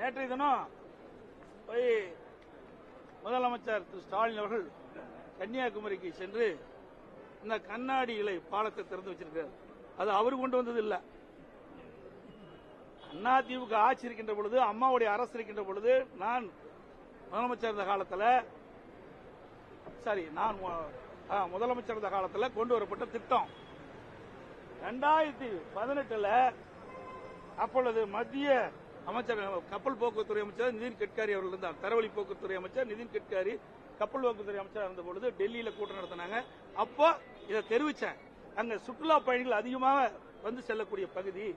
நேற்றைய தினம் போய் முதலமைச்சர் திரு ஸ்டாலின் அவர்கள் கன்னியாகுமரிக்கு சென்று இந்த கண்ணாடி இலை பாலத்தை திறந்து வச்சிருக்கிறார். அது அவர் கொண்டு வந்தது இல்ல. அதிமுக ஆட்சி இருக்கின்ற பொழுது அம்மாவுடைய அரசு இருக்கின்ற பொழுது நான் முதலமைச்சர் இருந்த காலத்தில் சாரி நான் முதலமைச்சர் இருந்த காலத்தில் கொண்டு வரப்பட்ட திட்டம். ரெண்டாயிரத்தி பதினெட்டுல அப்பொழுது மத்திய அமைச்சர் கப்பல் போக்குவரத்துறை அமைச்சர் நிதின் கட்காரி அவர்கள் இருந்தார். தரவழி போக்குவரத்துறை அமைச்சர் நிதின் கட்காரி கப்பல் போக்குவரத்துறை அமைச்சர் இருந்த பொழுது டெல்லியில கூட்டம் நடத்தினாங்க. அப்போ இதை தெரிவிச்சேன். அங்க சுற்றுலா பயணிகள் அதிகமாக வந்து செல்லக்கூடிய பகுதி.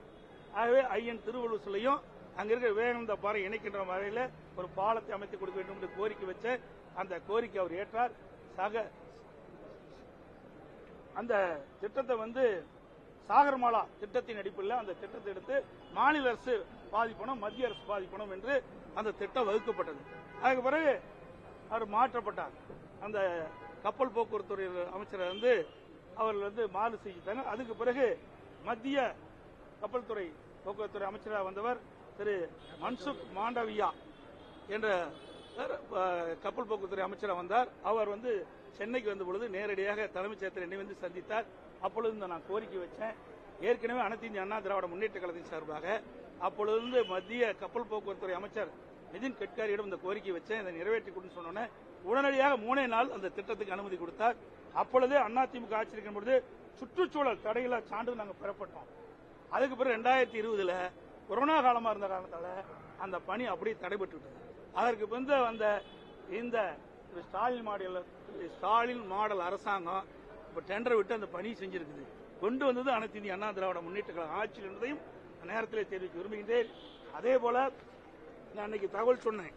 ஆகவே ஐயன் திருவள்ளுவர் சிலையும் அங்க இருக்கிற விவேகானந்த பாறை இணைக்கின்ற வகையில ஒரு பாலத்தை அமைத்து கொடுக்க வேண்டும் என்று கோரிக்கை வச்ச அந்த கோரிக்கை அவர் ஏற்றார். சக அந்த திட்டத்தை வந்து சாகர்மாலா திட்டத்தின் அடிப்படையில் அந்த திட்டத்தை எடுத்து மாநில அரசு பாதிப்பணும் மத்திய அரசு பாதிப்பணும் என்று அந்த திட்டம் வகுக்கப்பட்டது. அதுக்கு பிறகு அவர் மாற்றப்பட்டார். அந்த கப்பல் போக்குவரத்து அமைச்சரை வந்து அவர்கள் வந்து மாறு செய்தாங்க அதுக்கு பிறகு மத்திய கப்பல் துறை போக்குவரத்துறை அமைச்சராக வந்தவர் திரு மன்சுக் மாண்டவியா என்ற கப்பல் போக்குவரத்துறை அமைச்சராக வந்தார். அவர் வந்து சென்னைக்கு வந்த பொழுது நேரடியாக தலைமைச் செயலர் என்னை வந்து சந்தித்தார். அப்பொழுது நான் கோரிக்கை வச்சேன். ஏற்கனவே அனைத்து இந்திய அண்ணா திராவிட முன்னேற்ற கழகத்தின் சார்பாக அப்பொழுது மத்திய கப்பல் போக்குவரத்துறை அமைச்சர் நிதின் கட்காரியிடம் இந்த கோரிக்கை வச்சேன். இதை நிறைவேற்றி கொடுன்னு சொன்னோன்னே உடனடியாக மூணே நாள் அந்த திட்டத்துக்கு அனுமதி கொடுத்தார். அப்பொழுதே அதிமுக ஆட்சி இருக்கும் பொழுது சுற்றுச்சூழல் தடையில்லா சான்று நாங்கள் பெறப்பட்டோம். அதுக்கு பிறகு ரெண்டாயிரத்தி இருபதுல கொரோனா காலமா இருந்த காரணத்தால அந்த பணி அப்படியே தடைபட்டு விட்டது அதற்கு பிறந்த வந்த இந்த ஸ்டாலின் மாடல் ஸ்டாலின் மாடல் அரசாங்கம் இப்ப டெண்டர் விட்டு அந்த பணி செஞ்சிருக்குது. கொண்டு வந்தது அனைத்து இந்திய அண்ணா திராவிட முன்னேற்ற கழக ஆட்சியில் என்பதையும் நேரத்தில் தெரிவிக்க விரும்புகின்றேன். அதே போல நான் அன்னைக்கு தகவல் சொன்னேன்.